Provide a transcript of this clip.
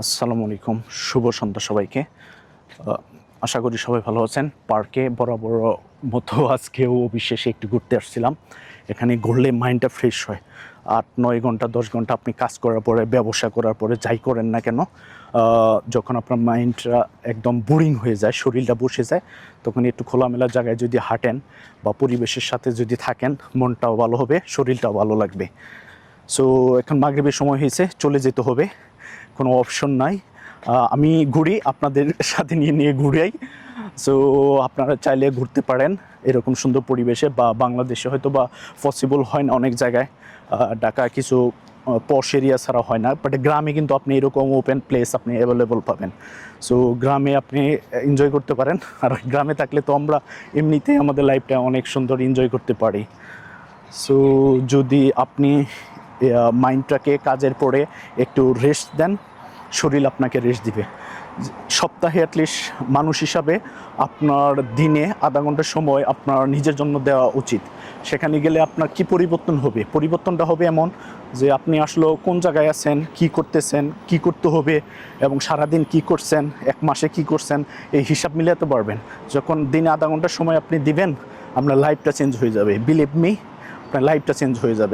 আসসালামু আলাইকুম। শুভ সন্ধ্যা সবাইকে। আশা করি সবাই ভালো আছেন। পার্কে বরাবর মতো আজকেও বিশেষে একটু ঘুরতে আসছিলাম। এখানে ঘুরলে মাইন্ডটা ফ্রেশ হয়। আট, নয় ঘণ্টা, দশ ঘণ্টা আপনি কাজ করার পরে, ব্যবসা করার পরে যাই করেন না কেন যখন আপনার মাইন্ডটা একদম বোরিং হয়ে যায়, শরীরটা বসে যায়, তখন একটু খোলামেলা জায়গায় যদি হাঁটেন বা পরিবেশের সাথে যদি থাকেন, মনটাও ভালো হবে, শরীরটাও ভালো লাগবে। সো এখন মাগরিবের সময় হয়েছে, চলে যেতে হবে। কোনো অপশন নাই। আমি ঘুরি, আপনাদের সাথে নিয়ে নিয়ে ঘুরাই সো আপনারা চাইলে ঘুরতে পারেন এরকম সুন্দর পরিবেশে বা বাংলাদেশে হয়তো বা পসিবল হয় না অনেক জায়গায়। ঢাকা কিছু পশ এরিয়া ছাড়া হয় না বাট গ্রামে কিন্তু আপনি এরকম ওপেন প্লেস আপনি অ্যাভেলেবল পাবেন। সো গ্রামে আপনি এনজয় করতে পারেন। আর গ্রামে থাকলে তো আমরা এমনিতেই আমাদের লাইফটা অনেক সুন্দর এনজয় করতে পারি। সো যদি আপনি মাইন্ডটাকে কাজের পরে একটু রেস্ট দেন, শরীর আপনাকে রেস্ট দিবে। সপ্তাহে অ্যাটলিস্ট মানুষ হিসাবে আপনার দিনে আধা ঘণ্টার সময় আপনার নিজের জন্য দেওয়া উচিত। সেখানে গেলে আপনার কি পরিবর্তন হবে? পরিবর্তনটা হবে এমন যে আপনি আসলে কোন জায়গায় আছেন, কি করতেছেন, কি করতে হবে এবং সারাদিন কি করছেন, এক মাসে কি করছেন, এই হিসাব মিলাতে পারবেন। যখন দিনে আধা ঘণ্টার সময় আপনি দিবেন, আপনার লাইফটা চেঞ্জ হয়ে যাবে। বিলিভ মি আপনার লাইফটা চেঞ্জ হয়ে যাবে।